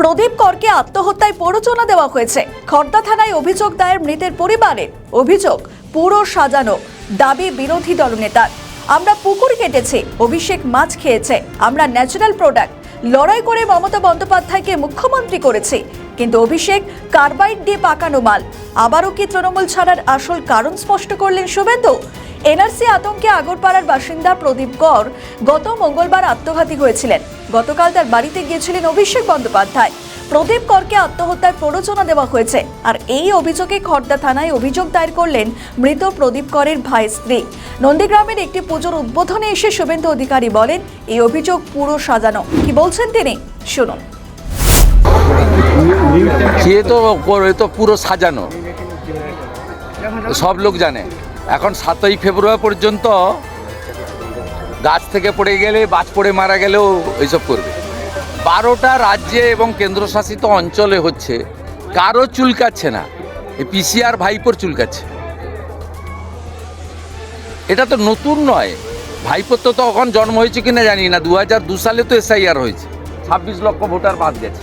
প্রদীপ করকে আত্মহত্যায় প্ররোচনা দেওয়া হয়েছে। খর্দা থানায় অভিযোগ দায়ের মৃতের পরিবারের অভিযোগ, পুরো সাজানো দাবি বিরোধী দলনেতার। আমরা পুকুর কেটেছি, অভিষেক মাছ খেয়েছে। আমরা ন্যাচারাল প্রোডাক্ট, লড়াই করে মমতা বন্দ্যোপাধ্যায়কে মুখ্যমন্ত্রী করেছি। কিন্তু অভিষেক কার্বাইড দিয়ে পাকানো মাল। আবারও কি তৃণমূল ছাড়ার আসল কারণ স্পষ্ট করলেন শুভেন্দু? এনআরসি আতঙ্কে আগরপাড়ার বাসিন্দা প্রদীপ কর গত মঙ্গলবার আত্মঘাতী হয়েছিলেন। গতকাল তার বাড়িতে গিয়েছিলেন অভিষেক বন্দ্যোপাধ্যায়। প্রদীপ করকে আত্মহত্যার প্ররোচনা দেওয়া হয়েছে। আর এই অভিযোগে খর্দা থানায় অভিযোগ দায়ের করলেন মৃত প্রদীপ করের ভাই স্ত্রী। নন্দীগ্রামের একটি পুজোর উদ্বোধনে এসে শুভেন্দু অধিকারী বলেন, এই অভিযোগ পুরো সাজানো। কি বলছেন তিনি? শুনুন। এ তো এ তো পুরো সাজানো। সব লোক জানে। এখন সাতই ফেব্রুয়ারি পর্যন্ত গাছ থেকে পড়ে গেলে, বাজ পড়ে মারা গেলেও এইসব করবে। বারোটা রাজ্যে এবং কেন্দ্রশাসিত অঞ্চলে হচ্ছে, কারও চুলকাচ্ছে না। পিসিআর ভাইপোর চুলকাচ্ছে। এটা তো নতুন নয়। ভাইপোর তো তখন জন্ম হয়েছে কিনা জানি না। দু হাজার দু সালে তো এসআইআর হয়েছে। ছাব্বিশ লক্ষ ভোটার বাদ গেছে।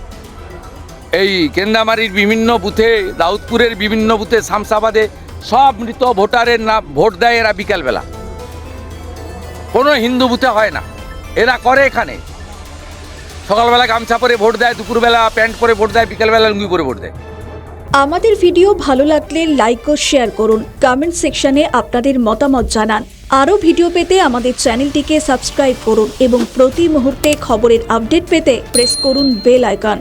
এই কেন্দামারির বিভিন্ন বুথে, দাউদপুরের বিভিন্ন বুথে, শামসাবাদে সব মৃত ভোটারের নাম ভোট দেয় এরা বিকালবেলা। কোনো হিন্দু বুথে হয় না। এরা করে এখানে। সকালবেলা গামছা পরে ভোট দেয়, দুপুরবেলা প্যান্ট পরে ভোট দেয়, বিকালবেলা লুঙ্গি পরে ভোট দেয়। আমাদের ভিডিও ভালো লাগলে লাইক ও শেয়ার করুন। কমেন্ট সেকশনে আপনাদের মতামত জানান। আরও ভিডিও পেতে আমাদের চ্যানেলটিকে সাবস্ক্রাইব করুন এবং প্রতি মুহূর্তে খবরের আপডেট পেতে প্রেস করুন বেল আইকন